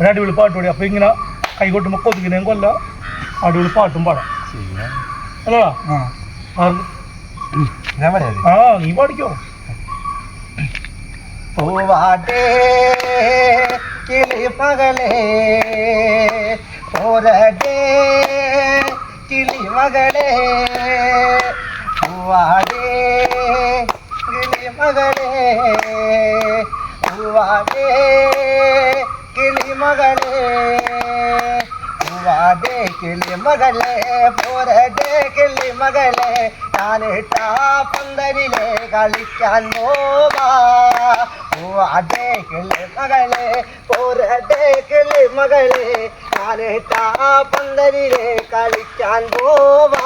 ഒരു അടിപൊളി പാട്ട് പാടി. അപ്പൊ ഇങ്ങനെ കൈകൊട്ടുമ്പോ കൊതുകിനെയും കൊല്ല. അടിപൊളി പാട്ടും പാടാം. അല്ലടാ ആ. നീ പാടിക്കോ. പൂവാട്ടേ കിളിമകളെ പോരടേ കിളിമകളെ. പൂവാടേ കിളിമകളെ പൂവാടേ കിളിമകളെ പൂവാടേ കിളിമകളെ പോരടേ കിളിമകളെ ഞാനിട്ടാ പന്തലിലെ കളിക്കാൻ പോവാ. പൂവാടേ കിളിമകളെ പോരടേ കിളിമകളെ ഞാനിട്ടാ പന്തലിലെ കളിക്കാൻ പോവാ.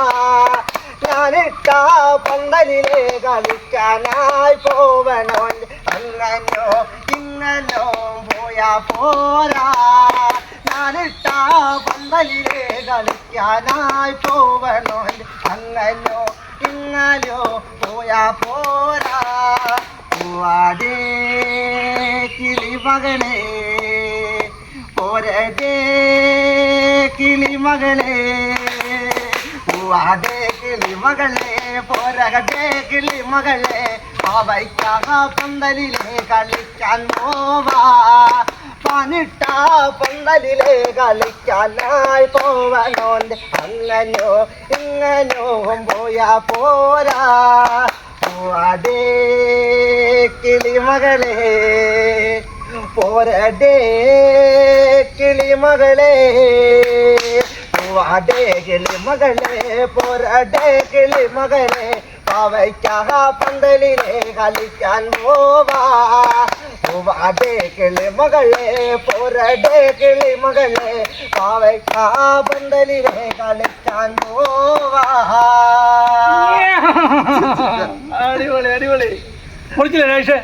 ഞാനിട്ടാ പന്തലിലെ കളിക്കാനായി പോവനോ അങ്ങനോ ഇങ്ങനോ പോയാ പോരാ. ഞാനിട്ടാ പന്തലിലെ കളിക്കാനായി പോവണോ അങ്ങനോ ഇങ്ങനോ പോയാ പോരാ. പൂവാടേ കിളിമകളെ പോരടേ കിളിമകളെ. പൂവാടേ കിളിമകളെ പോരകട്ടെ കിളിമകളെ. അവയ്ക്കാ പന്തലിലെ കളിക്കാൻ പോവാ. പനിട്ട പന്തലിലെ കളിക്കാനായി പോവനോന്റെ അങ്ങനോ ഇങ്ങനോ പോയാ പോരാ. പൂവാടേ കിളിമകളെ പോരടേ കിളിമകളെ. പൂവാടേ കിളിമകളെ പോരടേ കിളിമകളെ. പാവയ്ക്കാക പന്തലിലെ കളിക്കാൻ പോവാ. പൂവാടേ കിളിമകളെ പോരടേ കിളിമകളെ പാവയ്ക്കാ പന്തലിലെ കളിക്കാൻ പോവാ അടിപൊളി അടിപൊളി പൊളിച്ചില്ലേ രേഷേ